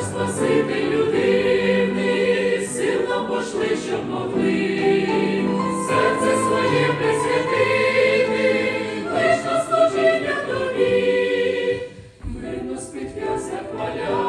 Спасити людини, сила пошли, щоб могли, серце своє присвятити, лиш на служіння тобі, мирно спить хваля.